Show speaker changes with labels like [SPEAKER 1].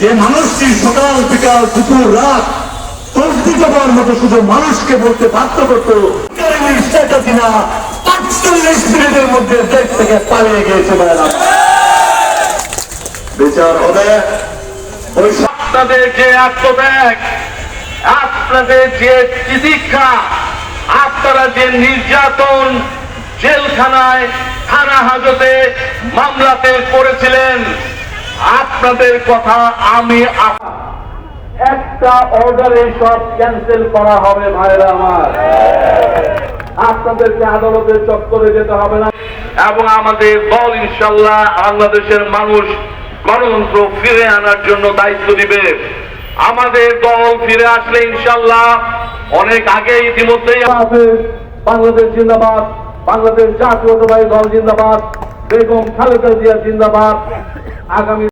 [SPEAKER 1] যে মানুষটি সকাল বিকাল দুপুর রাত তসবি জবার মতো শুধু মানুষকে বলতে বাধ্য করতো। থেকে পালিয়ে হবে। ওই
[SPEAKER 2] আপনাদের যে আত্মত্যাগ। আপনাদের যে চিকিৎসা, আপনারা যে নির্যাতন জেলখানায়, থানা হাজতে মামলাতে করেছিলেন, আপনাদের কথা আমি একটা অর্ডারে সব ক্যান্সেল করা হবে ভাইরা আমার। আপনাদেরকে আদালতের চত্বরে যেতে হবে না। এবং আমাদের দল ইনশাল্লাহ বাংলাদেশের মানুষ গণতন্ত্র ফিরে আনার জন্য দায়িত্ব দিবে। আমাদের দল ফিরে আসলে ইনশাল্লাহ অনেক আগে ইতিমধ্যেই বাংলাদেশ জিন্দাবাদ, বাংলাদেশ জাতীয়তাবাদী দল জিন্দাবাদ, বেগম খালেদা জিয়া জিন্দাবাদ। আগামী